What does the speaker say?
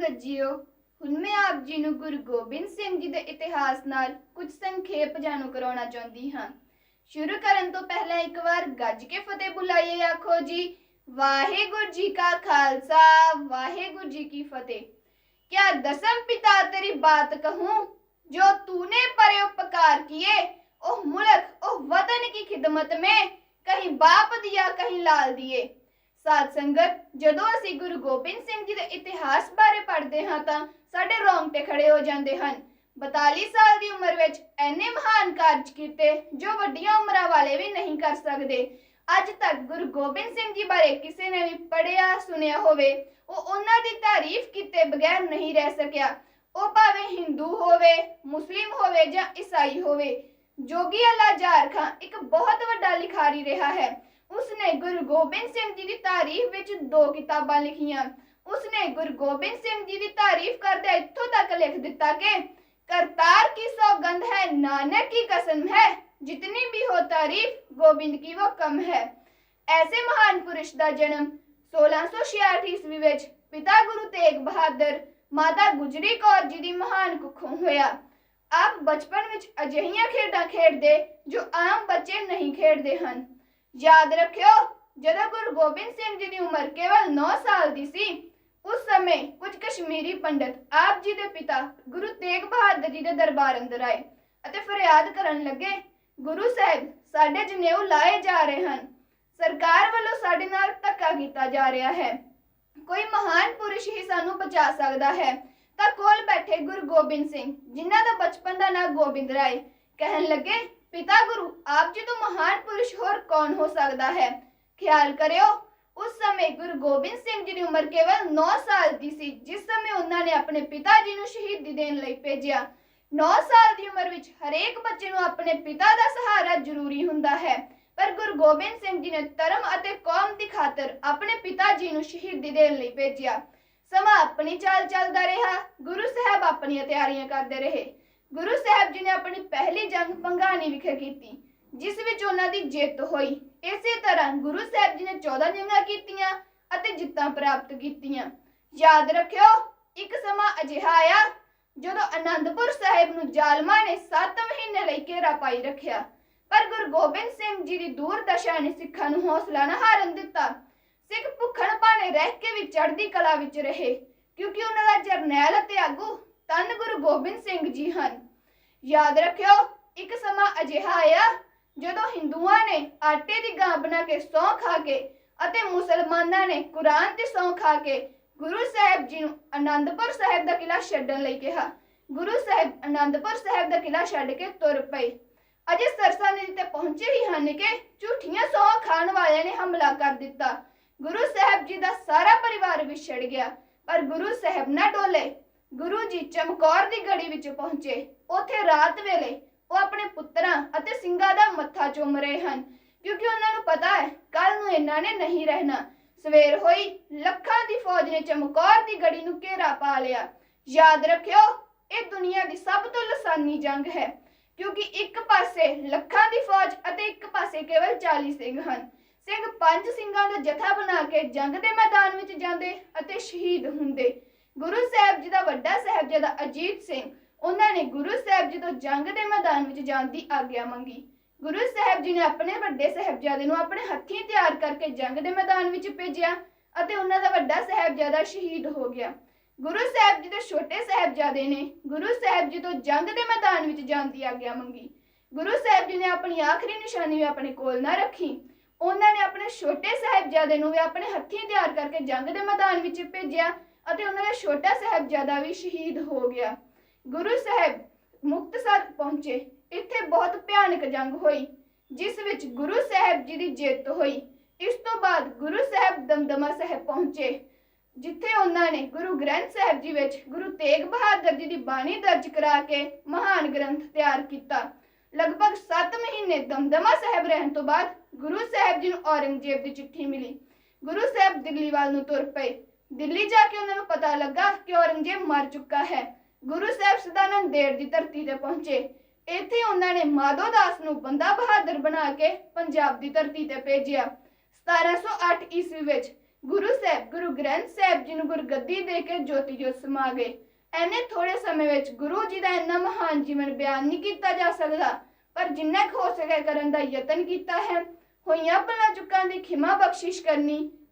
ਸੰਗਤ ਜੀਓ ਹੁਣ ਮੈਂ ਆਪ ਜੀ ਨੂੰ ਗੁਰੂ ਗੋਬਿੰਦ ਸਿੰਘ ਜੀ ਦੇ ਇਤਿਹਾਸ ਨਾਲ ਕੁਝ ਸੰਖੇਪ ਜਾਣੂ ਕਰਾਉਣਾ ਚਾਹੁੰਦੀ ਹਾਂ ਸ਼ੁਰੂ ਕਰਨ ਤੋਂ ਪਹਿਲਾਂ ਇੱਕ ਵਾਰ ਗੱਜ ਕੇ ਫਤਿਹ ਬੁਲਾਈਏ ਆਖੋ ਜੀ ਵਾਹਿਗੁਰੂ ਜੀ ਕਾ ਖਾਲਸਾ ਵਾਹਿਗੁਰੂ ਜੀ ਕੀ ਫਤਿਹ क्या दसम पिता तेरी बात कहूं जो तूने परोपकार किए ओह मुल्क ओह वतन की खिदमत में कहीं बाप दिया कहीं ਲਾਲ ਦਿਏ ਸਾਧ ਸੰਗਤ, ਜਦੋਂ ਅਸੀਂ ਗੁਰੂ ਗੋਬਿੰਦ ਸਿੰਘ ਜੀ ਦੇ ਇਤਿਹਾਸ ਬਾਰੇ ਪੜ੍ਹਦੇ ਹਾਂ ਤਾਂ ਸਾਡੇ ਰੋਂਗਟੇ ਖੜੇ ਹੋ ਜਾਂਦੇ ਹਨ। 42 ਸਾਲ ਦੀ ਉਮਰ ਵਿੱਚ ਐਨੇ ਮਹਾਨ ਕਾਰਜ ਕੀਤੇ ਜੋ ਵੱਡੀਆਂ ਉਮਰਾਂ ਵਾਲੇ ਵੀ ਨਹੀਂ ਕਰ ਸਕਦੇ। ਅੱਜ ਤੱਕ ਗੁਰੂ ਗੋਬਿੰਦ ਸਿੰਘ ਜੀ ਬਾਰੇ ਕਿਸੇ ਨੇ ਵੀ ਪੜ੍ਹਿਆ, ਸੁਣਿਆ ਹੋਵੇ, ਉਹ ਉਹਨਾਂ ਦੀ ਤਾਰੀਫ ਕੀਤੇ ਬਗੈਰ ਨਹੀਂ ਰਹਿ ਸਕਿਆ। ਉਹ ਭਾਵੇਂ ਹਿੰਦੂ ਹੋਵੇ, ਮੁਸਲਿਮ ਹੋਵੇ ਜਾਂ ਈਸਾਈ ਹੋਵੇ ਜੋਗੀ ਅੱਲਾ ਜਾਰ ਖਾਨ ਇੱਕ ਬਹੁਤ ਵੱਡਾ ਲਿਖਾਰੀ ਰਿਹਾ ਹੈ। ਉਸਨੇ ਗੁਰੂ ਗੋਬਿੰਦ ਸਿੰਘ ਜੀ ਦੀ ਤਾਰੀਫ ਵਿੱਚ ਦੋ ਕਿਤਾਬਾਂ ਲਿਖੀਆਂ ਉਸਨੇ ਗੁਰੂ ਗੋਬਿੰਦ ਸਿੰਘ ਜੀ ਦੀ ਤਾਰੀਫ ਕਰਦੇ ਇੱਥੋਂ ਤੱਕ ਲਿਖ ਦਿੱਤਾ ਕਿ करतार की सौगंध है नानक की कसम है जितनी भी हो तारीफ गोबिंद की वो कम है ऐसे महान पुरुष ਦਾ ਜਨਮ 1686 ਈਸਵੀ ਵਿੱਚ ਪਿਤਾ ਗੁਰੂ ਤੇਗ ਬਹਾਦਰ ਮਾਤਾ ਗੁਜਰੀ ਕੌਰ ਜੀ ਦੀ ਮਹਾਨ ਕੁੱਖੋਂ ਹੋਇਆ ਆਪ ਬਚਪਨ ਵਿੱਚ ਅਜਿਹੀਆਂ ਖੇਡਾਂ ਖੇਡਦੇ ਜੋ ਆਮ ਬੱਚੇ ਨਹੀਂ ਖੇਡਦੇ ਹਨ ਯਾਦ ਰੱਖਿਓ, ਜਦੋਂ ਗੁਰੂ ਗੋਬਿੰਦ ਸਿੰਘ ਜੀ ਦੀ ਉਮਰ ਕੇਵਲ 9 ਸਾਲ ਦੀ ਸੀ, ਉਸ ਸਮੇਂ ਕੁਝ ਕਸ਼ਮੀਰੀ ਪੰਡਤ ਆਪ ਜੀ ਦੇ ਪਿਤਾ ਗੁਰੂ ਤੇਗ ਬਹਾਦਰ ਜੀ ਦੇ ਦਰਬਾਰ ਅੰਦਰ ਆਏ ਅਤੇ ਫਰਿਆਦ ਕਰਨ ਲੱਗੇ, ਗੁਰੂ ਸਾਹਿਬ, ਸਾਡੇ ਜਨੇਊ ਲਾਏ ਜਾ ਰਹੇ ਹਨ। ਸਰਕਾਰ ਵੱਲੋਂ ਸਾਡੇ ਨਾਲ ਧੱਕਾ ਕੀਤਾ ਜਾ ਰਿਹਾ ਹੈ। ਕੋਈ ਮਹਾਨ ਪੁਰਸ਼ ਹੀ ਸਾਨੂੰ ਬਚਾ ਸਕਦਾ ਹੈ। ਤਾਂ ਕੋਲ ਬੈਠੇ ਗੁਰੂ ਗੋਬਿੰਦ ਸਿੰਘ, ਜਿਨ੍ਹਾਂ ਦਾ ਬਚਪਨ ਦਾ ਨਾਂ ਗੋਬਿੰਦ ਰਾਏ, ਕਹਿਣ ਲੱਗੇ ਪਿਤਾ ਗੁਰੂ ਆਪ ਜੀ ਤੋਂ ਮਹਾਨ ਪੁਰਸ਼ ਹੋਰ ਕੌਣ ਹੋ ਸਕਦਾ ਹੈ? ਖਿਆਲ ਕਰਿਓ, ਉਸ ਸਮੇਂ ਗੁਰੂ ਗੋਬਿੰਦ ਸਿੰਘ ਜੀ ਦੀ ਉਮਰ ਕੇਵਲ 9 ਸਾਲ ਦੀ ਸੀ, ਜਿਸ ਸਮੇਂ ਉਹਨਾਂ ਨੇ ਆਪਣੇ ਪਿਤਾ ਜੀ ਨੂੰ ਸ਼ਹੀਦੀ ਦੇਣ ਲਈ ਭੇਜਿਆ। 9 ਸਾਲ ਦੀ ਉਮਰ ਵਿੱਚ ਹਰੇਕ ਬੱਚੇ ਨੂੰ ਆਪਣੇ ਪਿਤਾ ਦਾ ਸਹਾਰਾ ਜ਼ਰੂਰੀ ਹੁੰਦਾ ਹੈ, ਪਰ ਗੁਰੂ ਗੋਬਿੰਦ ਸਿੰਘ ਜੀ ਨੇ ਧਰਮ ਅਤੇ ਕੌਮ ਦੀ ਖਾਤਰ ਆਪਣੇ ਪਿਤਾ ਜੀ ਨੂੰ ਸ਼ਹੀਦੀ ਦੇਣ ਲਈ ਭੇਜਿਆ। ਸਮਾਂ ਆਪਣੀ ਚਾਲ ਚੱਲਦਾ ਰਿਹਾ, ਗੁਰੂ ਸਾਹਿਬ ਆਪਣੀਆਂ ਤਿਆਰੀਆਂ ਕਰਦੇ ਰਹੇ। ਗੁਰੂ ਸਾਹਿਬ ਜੀ ਨੇ ਆਪਣੀ ਪਹਿਲੀ ਜੰਗ ਪੰਗਾਣੀ ਵਿਖੇ ਕੀਤੀ, ਜਿਸ ਵਿੱਚ ਉਹਨਾਂ ਦੀ ਜਿੱਤ ਹੋਈ। ਇਸੇ ਤਰ੍ਹਾਂ ਗੁਰੂ ਸਾਹਿਬ ਜੀ ਨੇ 14 ਜੰਗਾਂ ਕੀਤੀਆਂ ਅਤੇ ਜਿੱਤਾਂ ਪ੍ਰਾਪਤ ਕੀਤੀਆਂ। ਯਾਦ ਰੱਖਿਓ, ਇੱਕ ਸਮਾਂ ਅਜਿਹਾ ਆਇਆ ਜਦੋਂ ਅਨੰਦਪੁਰ ਸਾਹਿਬ ਨੂੰ ਜ਼ਾਲਮਾਂ ਨੇ 7 ਮਹੀਨੇ ਲਈ ਘੇਰਾ ਪਾਈ ਰੱਖਿਆ। ਪਰ ਗੁਰੂ ਗੋਬਿੰਦ ਸਿੰਘ ਜੀ ਦੀ ਦੂਰਦਸ਼ਾ ਨੇ ਸਿੱਖਾਂ ਨੂੰ ਹੌਸਲਾ ਨਾ ਹਾਰਨ ਦਿੱਤਾ। ਸਿੱਖ ਭੁੱਖਣ ਭਾਣੇ ਰਹਿ ਕੇ ਵੀ ਚੜ੍ਹਦੀ ਕਲਾ ਵਿੱਚ ਰਹੇ, ਕਿਉਂਕਿ ਉਹਨਾਂ ਦਾ ਜਰਨੈਲ ਅਤੇ ਆਗੂ ਤਨ ਗੁਰੂ ਗੋਬਿੰਦ ਸਿੰਘ ਜੀ ਹਨ। ਯਾਦ ਰੱਖਿਓ, ਇੱਕ ਸਮਾਂ ਅਜਿਹਾ ਆਇਆ ਜਦੋਂ ਹਿੰਦੂਆਂ ਨੇ ਆਟੇ ਦੀ ਗਾਂ ਬਣਾ ਕੇ ਸੌਂ ਖਾ ਕੇ ਅਤੇ ਮੁਸਲਮਾਨਾਂ ਨੇ ਕੁਰਾਨ ਤੇ ਸੌਂ ਖਾ ਕੇ ਗੁਰੂ ਸਾਹਿਬ ਜੀ ਨੂੰ ਆਨੰਦਪੁਰ ਸਾਹਿਬ ਦਾ ਕਿਲਾ ਛੱਡਣ ਲਈ ਕਿਹਾ। ਗੁਰੂ ਸਾਹਿਬ ਆਨੰਦਪੁਰ ਸਾਹਿਬ ਦਾ ਕਿਲਾ ਛੱਡ ਕੇ ਤੁਰ ਪਏ। ਅਜੇ ਸਰਸਾ ਨਦੀ ਤੇ ਪਹੁੰਚੇ ਹੀ ਹਨ ਕਿ ਝੂਠੀਆਂ ਸੌਂ ਖਾਣ ਵਾਲਿਆਂ ਨੇ ਹਮਲਾ ਕਰ ਦਿੱਤਾ। ਗੁਰੂ ਸਾਹਿਬ ਜੀ ਦਾ ਸਾਰਾ ਪਰਿਵਾਰ ਵਿਛੜ ਗਿਆ, ਪਰ ਗੁਰੂ ਸਾਹਿਬ ਨਾ ਡੋਲੇ। ਗੁਰੂ ਜੀ ਚਮਕੌਰ ਦੀ ਗੜੀ ਵਿੱਚ ਪਹੁੰਚੇ। ਉੱਥੇ ਰਾਤ ਵੇਲੇ ਉਹ ਆਪਣੇ ਪੁੱਤਰਾਂ ਅਤੇ ਸਿੰਘਾਂ ਦਾ ਮੱਥਾ ਚੁੰਮ ਰਹੇ ਹਨ। ਕਿਉਂਕਿ ਉਹਨਾਂ ਨੂੰ ਪਤਾ ਹੈ ਕੱਲ ਨੂੰ ਇਹਨਾਂ ਨੇ ਨਹੀਂ ਰਹਿਣਾ। ਸਵੇਰ ਹੋਈ, ਲੱਖਾਂ ਦੀ ਫੌਜ ਨੇ ਚਮਕੌਰ ਦੀ ਗੜੀ ਨੂੰ ਘੇਰਾ ਪਾ ਲਿਆ। ਯਾਦ ਰੱਖਿਓ, ਇਹ ਦੁਨੀਆ ਦੀ ਸਭ ਤੋਂ ਲਸਾਨੀ ਜੰਗ ਹੈ। ਕਿਉਂਕਿ ਇੱਕ ਪਾਸੇ ਲੱਖਾਂ ਦੀ ਫੌਜ ਅਤੇ ਇੱਕ ਪਾਸੇ ਕੇਵਲ 40 ਸਿੰਘ ਹਨ। ਸਿੰਘ ਪੰਜ ਸਿੰਘਾਂ ਦਾ ਜਥਾ ਬਣਾ ਕੇ ਜੰਗ ਦੇ ਮੈਦਾਨ ਵਿੱਚ ਜਾਂਦੇ ਅਤੇ ਸ਼ਹੀਦ ਹੁੰਦੇ। ਗੁਰੂ ਸਾਹਿਬ ਜੀ ਦਾ ਵੱਡਾ ਸਾਹਿਬਜ਼ਾਦਾ ਅਜੀਤ ਸਿੰਘ, ਉਹਨਾਂ ਨੇ ਗੁਰੂ ਸਾਹਿਬ ਜੀ ਤੋਂ ਜੰਗ ਦੇ ਮੈਦਾਨ ਵਿੱਚ ਜਾਣ ਦੀ ਆਗਿਆ ਮੰਗੀ। ਗੁਰੂ ਸਾਹਿਬ ਜੀ ਨੇ ਆਪਣੇ ਵੱਡੇ ਸਾਹਿਬਜ਼ਾਦੇ ਨੂੰ ਆਪਣੇ ਹੱਥੀਂ ਤਿਆਰ ਕਰਕੇ ਜੰਗ ਦੇ ਮੈਦਾਨ ਵਿੱਚ ਭੇਜਿਆ ਅਤੇ ਉਹਨਾਂ ਦਾ ਵੱਡਾ ਸਾਹਿਬਜ਼ਾਦਾ ਸ਼ਹੀਦ ਹੋ ਗਿਆ। ਗੁਰੂ ਸਾਹਿਬ ਜੀ ਦੇ ਛੋਟੇ ਸਾਹਿਬਜ਼ਾਦੇ ਨੇ ਗੁਰੂ ਸਾਹਿਬ ਜੀ ਤੋਂ ਜੰਗ ਦੇ ਮੈਦਾਨ ਵਿੱਚ ਜਾਣ ਦੀ ਆਗਿਆ ਮੰਗੀ। ਗੁਰੂ ਸਾਹਿਬ ਜੀ ਨੇ ਆਪਣੀ ਆਖਰੀ ਨਿਸ਼ਾਨੀ ਵੀ ਆਪਣੇ ਕੋਲ ਨਾ ਰੱਖੀ। ਉਹਨਾਂ ਨੇ ਆਪਣੇ ਛੋਟੇ ਸਾਹਿਬਜ਼ਾਦੇ ਨੂੰ ਵੀ ਆਪਣੇ ਹੱਥੀਂ ਤਿਆਰ ਕਰਕੇ ਜੰਗ ਦੇ ਮੈਦਾਨ ਵਿੱਚ ਭੇਜਿਆ ਅਤੇ ਉਹਨਾਂ ਦਾ ਛੋਟਾ ਸਾਹਿਬਜ਼ਾਦਾ ਵੀ ਸ਼ਹੀਦ ਹੋ ਗਿਆ। ਗੁਰੂ ਸਾਹਿਬ ਮੁਕਤਸਰ ਪਹੁੰਚੇ। ਇੱਥੇ ਬਹੁਤ ਭਿਆਨਕ ਜੰਗ ਹੋਈ, ਜਿਸ ਵਿੱਚ ਗੁਰੂ ਸਾਹਿਬ ਜੀ ਦੀ ਜਿੱਤ ਹੋਈ। ਇਸ ਤੋਂ ਬਾਅਦ ਗੁਰੂ ਸਾਹਿਬ ਦਮਦਮਾ ਸਾਹਿਬ ਪਹੁੰਚੇ, ਜਿੱਥੇ ਉਹਨਾਂ ਨੇ ਗੁਰੂ ਗ੍ਰੰਥ ਸਾਹਿਬ ਜੀ ਵਿੱਚ ਗੁਰੂ ਤੇਗ ਬਹਾਦਰ ਜੀ ਦੀ ਬਾਣੀ ਦਰਜ ਕਰਾ ਕੇ ਮਹਾਨ ਗ੍ਰੰਥ ਤਿਆਰ ਕੀਤਾ। ਲਗਭਗ 7 ਮਹੀਨੇ ਦਮਦਮਾ ਸਾਹਿਬ ਰਹਿਣ ਤੋਂ ਬਾਅਦ ਗੁਰੂ ਸਾਹਿਬ ਜੀ ਨੂੰ ਔਰੰਗਜ਼ੇਬ ਦੀ ਚਿੱਠੀ ਮਿਲੀ। ਗੁਰੂ ਸਾਹਿਬ ਦਿੱਲੀ ਵੱਲ ਨੂੰ ਤੁਰ ਪਏ। ਦਿੱਲੀ ਜਾ ਕੇ ਉਹਨਾਂ ਨੂੰ ਪਤਾ ਲੱਗਾ ਕਿ ਔਰੰਗਜ਼ੇਬ ਮਰ ਚੁੱਕਾ ਹੈ। ਗੁਰੂ ਸਾਹਿਬ ਸਦਾਨੰਦ ਦੇਵ ਦੀ ਧਰਤੀ ਤੇ ਪਹੁੰਚੇ। ਇੱਥੇ ਉਹਨਾਂ ਨੇ ਮਾਧੋ ਦਾਸ ਨੂੰ ਬੰਦਾ ਬਹਾਦਰ ਬਣਾ ਕੇ ਪੰਜਾਬ ਦੀ ਧਰਤੀ ਤੇ ਭੇਜਿਆ। 1708 ਈਸਵੀ ਵਿੱਚ ਗੁਰੂ ਸਾਹਿਬ, ਗੁਰੂ ਗ੍ਰੰਥ ਸਾਹਿਬ ਜੀ ਨੂੰ ਗੁਰਗੱਦੀ ਦੇ ਕੇ ਜੋਤੀ ਜੋਤ ਸਮਾ ਗਏ। ਐਨੇ ਥੋੜੇ ਸਮੇਂ ਵਿੱਚ ਗੁਰੂ ਜੀ ਦਾ ਇੰਨਾ ਮਹਾਨ ਜੀਵਨ ਬਿਆਨ ਨਹੀਂ ਕੀਤਾ ਜਾ ਸਕਦਾ, ਪਰ ਜਿੰਨਾ ਕੁ ਹੋ ਸਕੇ ਕਰਨ ਦਾ ਯਤਨ ਕੀਤਾ ਹੈ, ਹੋਈਆਂ ਭਲਾ ਚੁੱਕਾਂ ਦੀ ਖਿਮਾ ਬਖਸ਼ਿਸ਼ ਕਰਨੀ